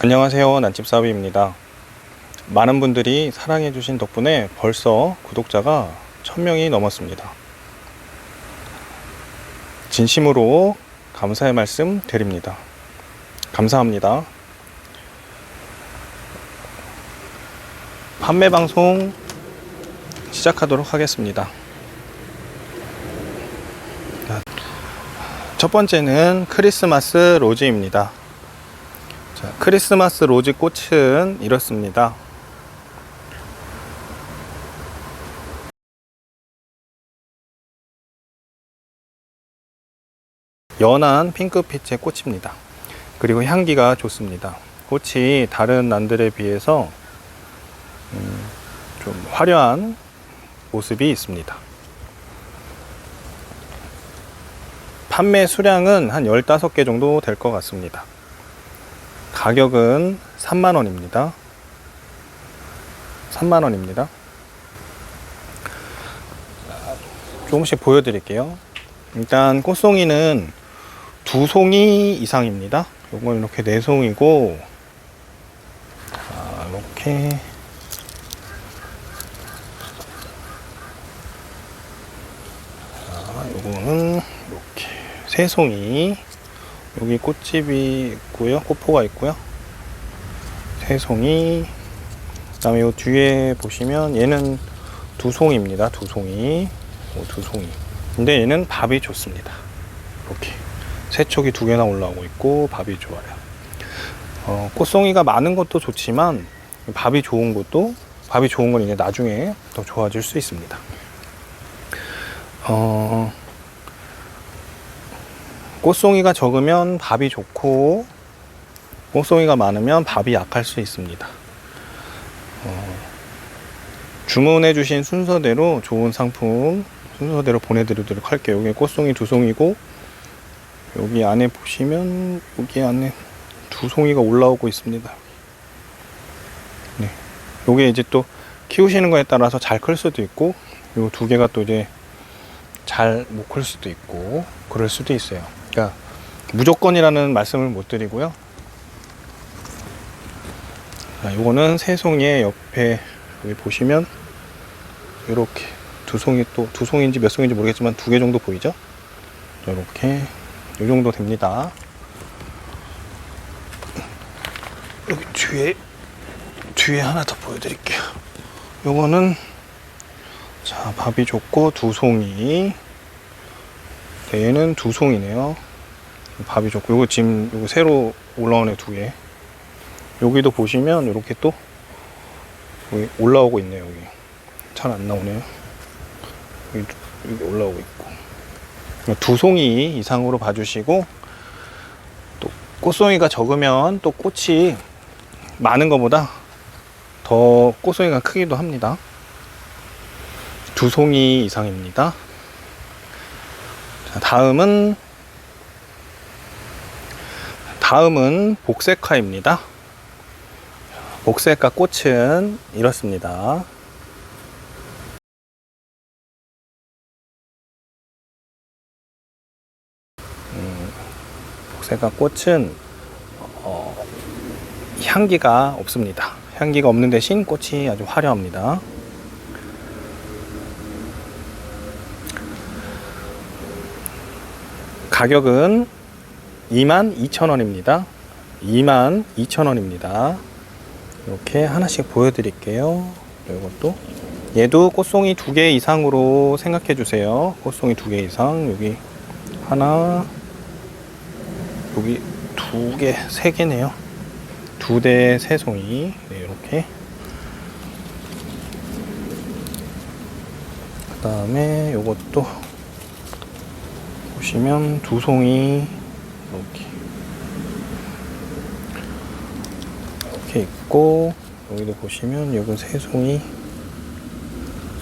안녕하세요. 난집사비입니다. 많은 분들이 사랑해주신 덕분에 벌써 구독자가 1000명이 넘었습니다. 진심으로 감사의 말씀 드립니다. 감사합니다. 판매 방송 시작하도록 하겠습니다. 첫 번째는 크리스마스 로즈입니다 자, 크리스마스 로즈 꽃은 이렇습니다. 연한 핑크빛의 꽃입니다. 그리고 향기가 좋습니다. 꽃이 다른 난들에 비해서 음, 좀 화려한 모습이 있습니다. 판매 수량은 한 15개 정도 될 것 같습니다. 가격은 3만원입니다. 3만원입니다. 조금씩 보여드릴게요. 일단 꽃송이는 두 송이 이상입니다. 요건 이렇게 네 송이고, 자, 이렇게. 자, 요거는 이렇게 세 송이. 여기 꽃집이 있고요. 꽃포가 있고요. 세 송이. 그 다음에 요 뒤에 보시면 얘는 두 송입니다. 두 송이. 요두 송이. 근데 얘는 밥이 좋습니다. 이렇게 세촉이 두 개나 올라오고 있고 밥이 좋아요. 어, 꽃송이가 많은 것도 좋지만 밥이 좋은 것도 밥이 좋은 건 이제 나중에 더 좋아질 수 있습니다. 어, 꽃송이가 적으면 밥이 좋고 꽃송이가 많으면 밥이 약할 수 있습니다. 어, 주문해 주신 순서대로 좋은 상품 순서대로 보내드리도록 할게요. 여기 꽃송이 두 송이고 여기 안에 보시면 여기 안에 두 송이가 올라오고 있습니다. 네, 요게 이제 또 키우시는 거에 따라서 잘 클 수도 있고 요 두 개가 또 이제 잘 못 클 수도 있고 그럴 수도 있어요. 그러니까 무조건이라는 말씀을 못 드리고요. 자, 요거는 세 송이의 옆에 여기 보시면 이렇게 두 송이 또 두 송인지 몇 송인지 모르겠지만 두 개 정도 보이죠? 이렇게 요 정도 됩니다. 여기 뒤에 뒤에 하나 더 보여드릴게요. 요거는 자 밥이 좋고 두 송이 네, 얘는 두 송이네요. 밥이 좋고 요거 지금 요거 새로 올라온 애 두 개. 여기도 보시면 이렇게 또 여기 올라오고 있네요. 여기 잘 안 나오네요. 여기, 여기 올라오고 있고 두 송이 이상으로 봐주시고 또 꽃송이가 적으면 또 꽃이 많은 것보다 더 꽃송이가 크기도 합니다. 두 송이 이상입니다. 자, 다음은 다음은 복색화입니다. 복색화 꽃은 이렇습니다. 음, 복색화 꽃은 어, 향기가 없습니다. 향기가 없는 대신 꽃이 아주 화려합니다. 가격은 22,000원입니다. 22,000원입니다. 이렇게 하나씩 보여드릴게요. 이것도 얘도 꽃송이 두 개 이상으로 생각해 주세요. 꽃송이 두 개 이상 여기 하나 여기 두 개, 세 개네요. 두 대 세 송이 네, 이렇게 그 다음에 요것도 보시면 두 송이 이렇게 이렇게 있고 여기도 보시면 여기 세 송이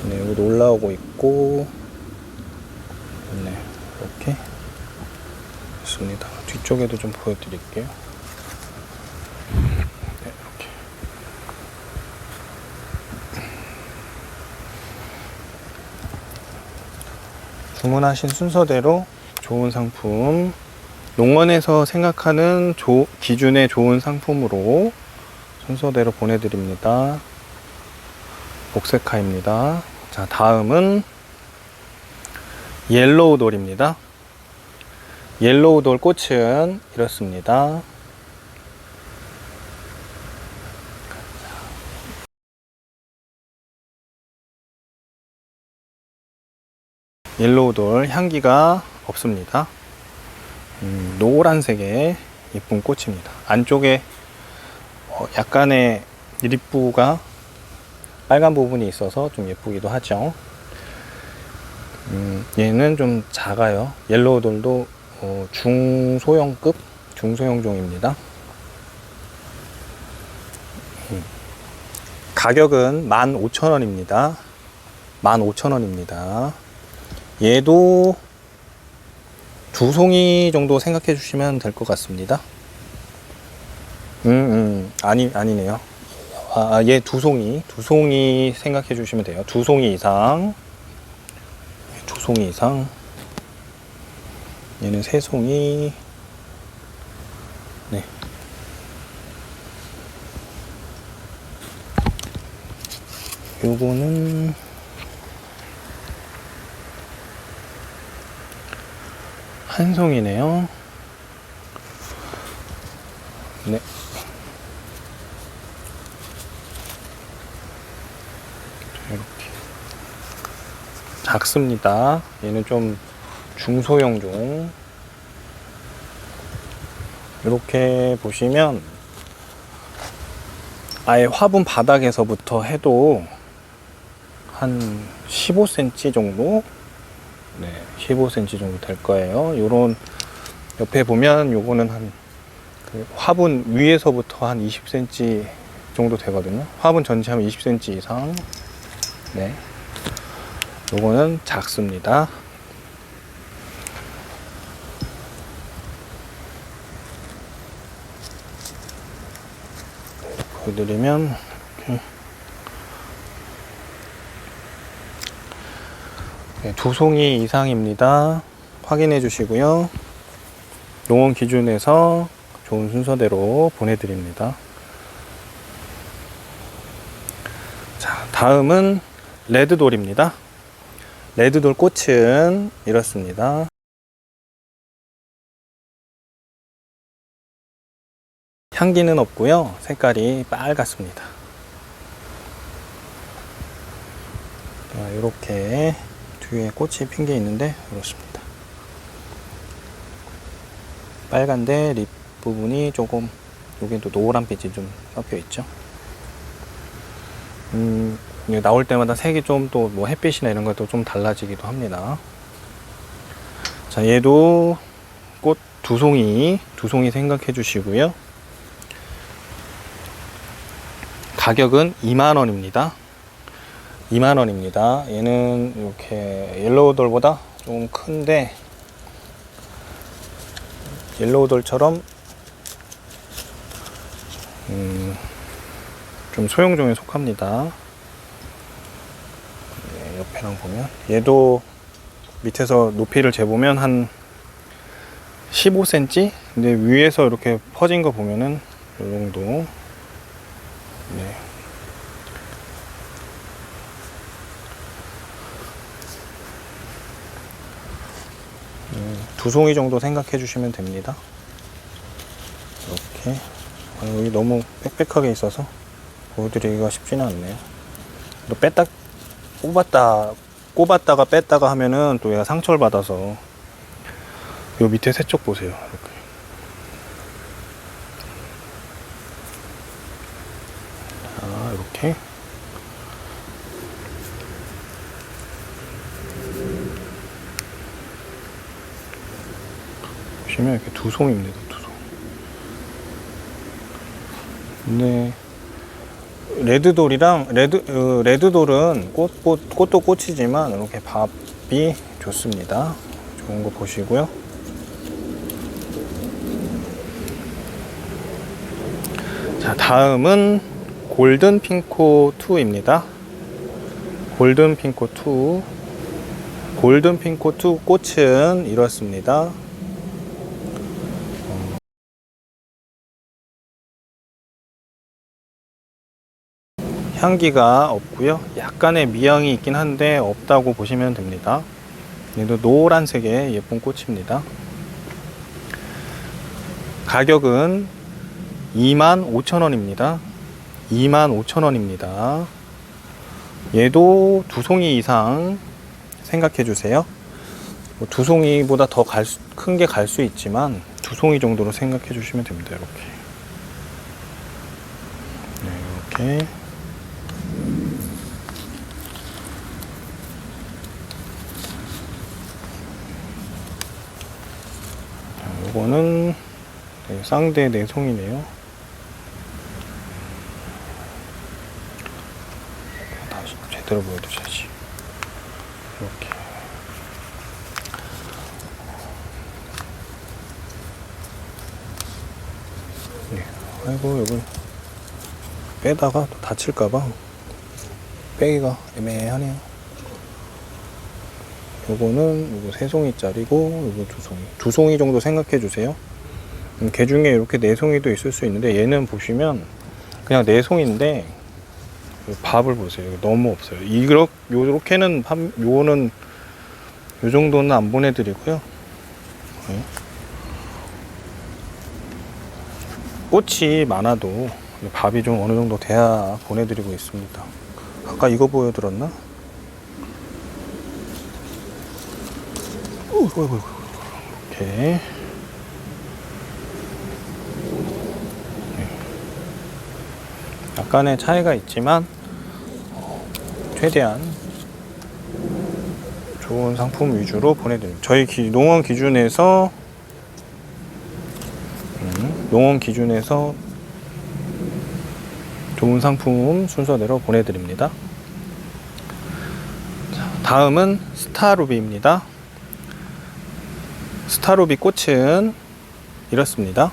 네, 여기도 올라오고 있고 네 이렇게 있습니다. 뒤쪽에도 좀 보여드릴게요. 네, 이렇게. 주문하신 순서대로 좋은 상품 농원에서 생각하는 조- 기준에 좋은 상품으로 순서대로 보내드립니다. 복색화입니다. 자, 다음은 옐로우 돌입니다. 옐로우 돌 꽃은 이렇습니다. 옐로우 돌 향기가 없습니다. 음, 노란색의 예쁜 꽃입니다. 안쪽에 어, 약간의 립부가 빨간 부분이 있어서 좀 예쁘기도 하죠. 음, 얘는 좀 작아요. 옐로우 돌도 어, 중소형급 중소형종입니다. 음, 가격은 15,000원입니다. 15,000원입니다. 얘도 두 송이 정도 생각해 주시면 될 것 같습니다. 음, 음, 아니, 아니네요. 아, 얘두 송이, 두 송이 생각해 주시면 돼요. 두 송이 이상. 두 송이 이상. 얘는 세 송이. 네. 요거는 한 송이네요. 네. 이렇게 작습니다. 얘는 좀 중소형 종. 이렇게 보시면 아예 화분 바닥에서부터 해도 한 15cm 정도 네, 15cm 정도 될 거예요. 요런 옆에 보면 요거는 한 그 화분 위에서부터 한 20cm 정도 되거든요. 화분 전체 하면 20cm 이상. 네. 요거는 작습니다. 보여드리면 이렇게 네, 두 송이 이상입니다. 확인해 주시고요. 농원 기준에서 좋은 순서대로 보내드립니다. 자, 다음은 레드돌입니다. 레드돌 꽃은 이렇습니다. 향기는 없고요. 색깔이 빨갛습니다. 자, 이렇게 뒤에 꽃이 핀 게 있는데 이렇습니다. 빨간데 립 부분이 조금 여기도 노란 빛이 좀 섞여 있죠. 음, 나올 때마다 색이 좀 또 뭐 햇빛이나 이런 것도 좀 달라지기도 합니다. 자, 얘도 꽃 두 송이, 두 송이 생각해 주시고요. 가격은 2만 원입니다. 2만원입니다. 얘는 이렇게 옐로우돌보다 좀 큰데, 옐로우돌처럼, 음, 좀 소형종에 속합니다. 네, 옆에랑 보면. 얘도 밑에서 높이를 재보면 한 15cm? 근데 위에서 이렇게 퍼진 거 보면은 이 정도. 네. 두 송이 정도 생각해 주시면 됩니다. 이렇게. 아, 여기 너무 빽빽하게 있어서 보여드리기가 쉽지는 않네요. 또 뺐다, 꼽았다, 꼽았다가 뺐다가 하면은 또 얘가 상처를 받아서 요 밑에 새 쪽 보세요. 이렇게. 자, 이렇게. 보시면 이렇게 두 송입니다. 두 송. 근데 레드돌이랑 레드 어, 레드돌은 꽃, 꽃 꽃도 꽃이지만 이렇게 밥이 좋습니다. 좋은 거 보시고요. 자 다음은 골든 핑코 2입니다. 골든 핑코 2 골든 핑코 2 꽃은 이렇습니다. 향기가 없고요. 약간의 미향이 있긴 한데 없다고 보시면 됩니다. 얘도 노란색의 예쁜 꽃입니다. 가격은 25,000원입니다. 25,000원입니다. 얘도 두 송이 이상 생각해 주세요. 뭐두 송이보다 더 큰 게 갈 수 있지만 두 송이 정도로 생각해 주시면 됩니다. 이렇게. 네, 이렇게. 자, 요거는 네, 쌍대 내송이네요. 다시 제대로 보여드려야지. 이렇게. 네. 아이고, 여기 빼다가 또 다칠까봐 빼기가 애매하네요. 요거는 요거 세 송이짜리고 요거 두 송이. 두 송이 정도 생각해 주세요. 음, 개 중에 이렇게 네 송이도 있을 수 있는데 얘는 보시면 그냥 네 송인데 밥을 보세요. 너무 없어요. 이렇게 요렇게는 밥 요거는 요 정도는 안 보내드리고요. 네. 꽃이 많아도 밥이 좀 어느 정도 돼야 보내드리고 있습니다. 아까 이거 보여드렸나? 이렇게. 약간의 차이가 있지만 어, 최대한 좋은 상품 위주로 보내드립니다. 저희 기- 농원 기준에서 음, 농원 기준에서 좋은 상품 순서대로 보내드립니다. 자, 다음은 스타루비입니다. 스타루비 꽃은 이렇습니다.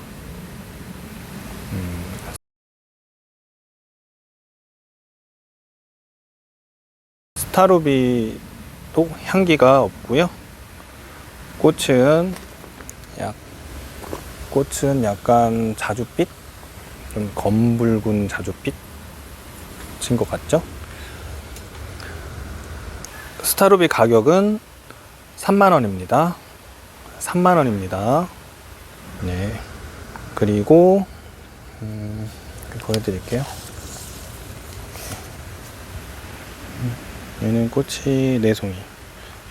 스타루비도 향기가 없고요. 꽃은 약 꽃은 약간 자줏빛, 좀 검붉은 자줏빛인 것 같죠? 스타루비 가격은 3만 원입니다. 3만 원입니다. 네. 그리고 음, 보여드릴게요. 얘는 꽃이 네 송이.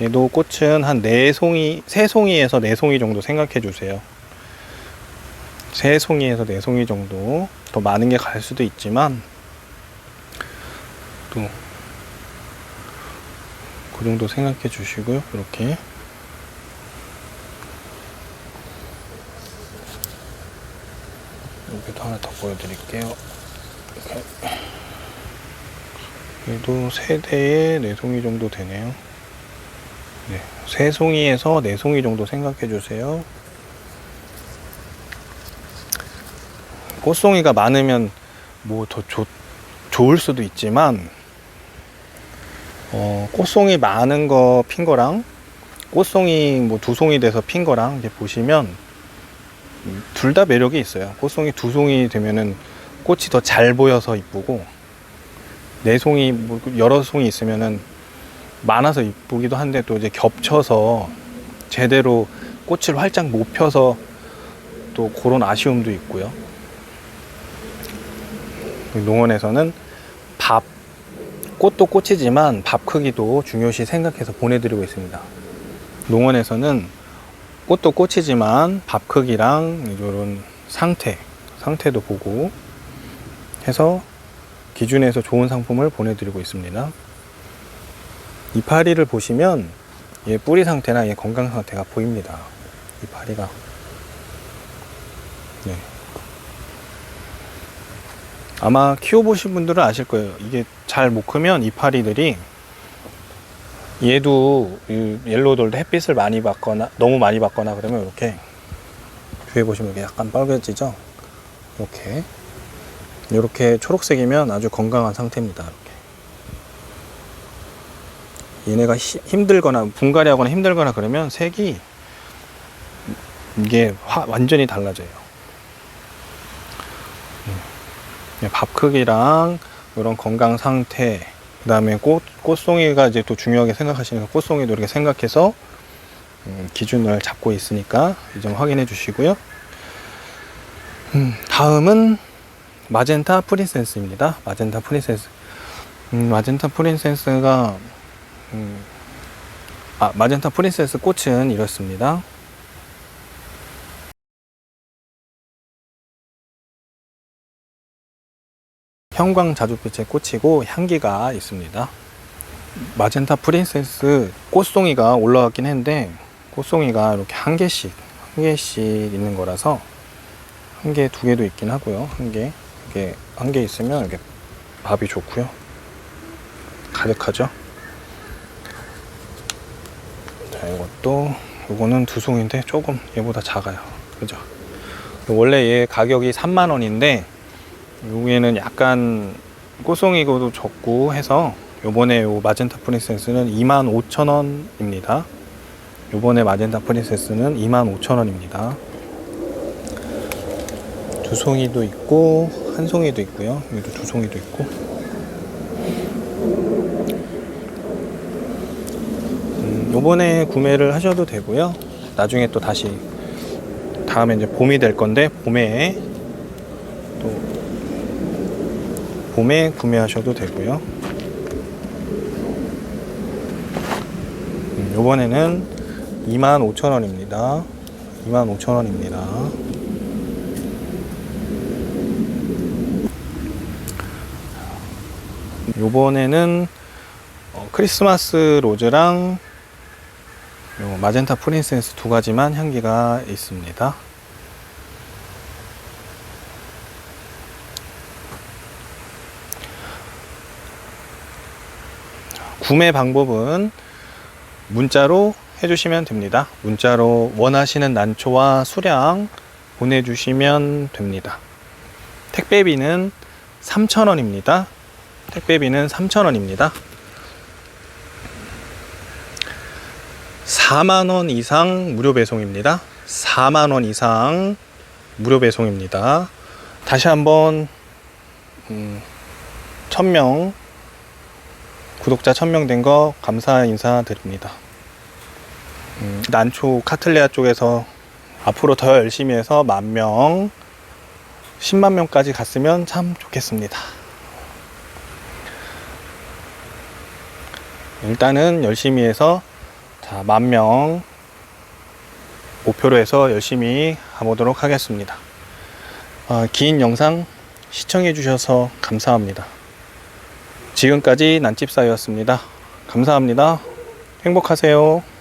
얘도 꽃은 한 네 송이, 세 송이에서 네 송이 정도 생각해 주세요. 세 송이에서 네 송이 정도 더 많은 게 갈 수도 있지만 또 그 정도 생각해 주시고요. 이렇게 여기도 하나 더 보여드릴게요. 이렇게. 얘도 세 대에 네 송이 정도 되네요. 네, 세 송이에서 네 송이 정도 생각해 주세요. 꽃송이가 많으면 뭐 더 좋을 수도 있지만 어, 꽃송이 많은 거 핀 거랑 꽃송이 뭐 두 송이 돼서 핀 거랑 이렇게 보시면 둘 다 매력이 있어요. 꽃송이 두 송이 되면은 꽃이 더 잘 보여서 이쁘고 네 송이 뭐 여러 송이 있으면은 많아서 이쁘기도 한데 또 이제 겹쳐서 제대로 꽃을 활짝 못 펴서 또 그런 아쉬움도 있고요. 농원에서는 밥 꽃도 꽃이지만 밥 크기도 중요시 생각해서 보내드리고 있습니다. 농원에서는 꽃도 꽃이지만 밥 크기랑 이런 상태, 상태도 보고 해서 기준에서 좋은 상품을 보내드리고 있습니다. 이파리를 보시면 얘 뿌리 상태나 얘 건강 상태가 보입니다. 이파리가. 네. 아마 키워보신 분들은 아실 거예요. 이게 잘 못 크면 이파리들이 얘도 이 옐로우돌도 햇빛을 많이 받거나 너무 많이 받거나 그러면 이렇게 뒤에 보시면 이렇게 약간 빨개지죠? 이렇게 이렇게 초록색이면 아주 건강한 상태입니다. 이렇게 얘네가 히- 힘들거나 분갈이 하거나 힘들거나 그러면 색이 이게 화- 완전히 달라져요. 음. 밥 크기랑 이런 건강 상태, 그 다음에 꽃, 꽃송이가 이제 또 중요하게 생각하시니까 꽃송이도 이렇게 생각해서 음, 기준을 잡고 있으니까 이 점 확인해 주시고요. 음, 다음은 마젠타 프린세스입니다. 마젠타 프린세스. 음, 마젠타 프린세스가 음, 아, 마젠타 프린세스 꽃은 이렇습니다. 형광 자주빛의 꽃이고 향기가 있습니다. 마젠타 프린세스 꽃송이가 올라왔긴 했는데 꽃송이가 이렇게 한 개씩 한 개씩 있는 거라서 한 개, 두 개도 있긴 하고요. 한 개, 이게 한 개 있으면 이렇게 밥이 좋고요. 가득하죠. 자, 이것도 이거는 두 송인데 조금 얘보다 작아요. 그죠? 원래 얘 가격이 3만 원인데 여기에는 약간 꽃송이고도 적고 해서 요번에 요 마젠타 프린세스는 25,000원입니다. 요번에 마젠타 프린세스는 25,000원입니다. 두 송이도 있고 한 송이도 있고요. 여기도 두 송이도 있고. 음, 요번에 구매를 하셔도 되고요. 나중에 또 다시 다음에 이제 봄이 될 건데 봄에 또 봄에 구매하셔도 되고요. 음, 요번에는 25,000원입니다. 25,000원입니다. 요번에는 어, 크리스마스 로즈랑 요 마젠타 프린세스 두 가지만 향기가 있습니다. 구매 방법은 문자로 해주시면 됩니다. 문자로 원하시는 난초와 수량 보내주시면 됩니다. 택배비는 3,000원입니다. 택배비는 3,000원입니다. 4만원 이상 무료 배송입니다. 4만원 이상 무료 배송입니다. 다시 한번, 음, 1000명, 구독자 1000명 된 거 감사 인사드립니다. 음, 난초 카틀레아 쪽에서 앞으로 더 열심히 해서 만 명, 10만 명까지 갔으면 참 좋겠습니다. 일단은 열심히 해서 자, 만 명 목표로 해서 열심히 가보도록 하겠습니다. 아, 긴 영상 시청해 주셔서 감사합니다. 지금까지 난집사였습니다. 감사합니다. 행복하세요.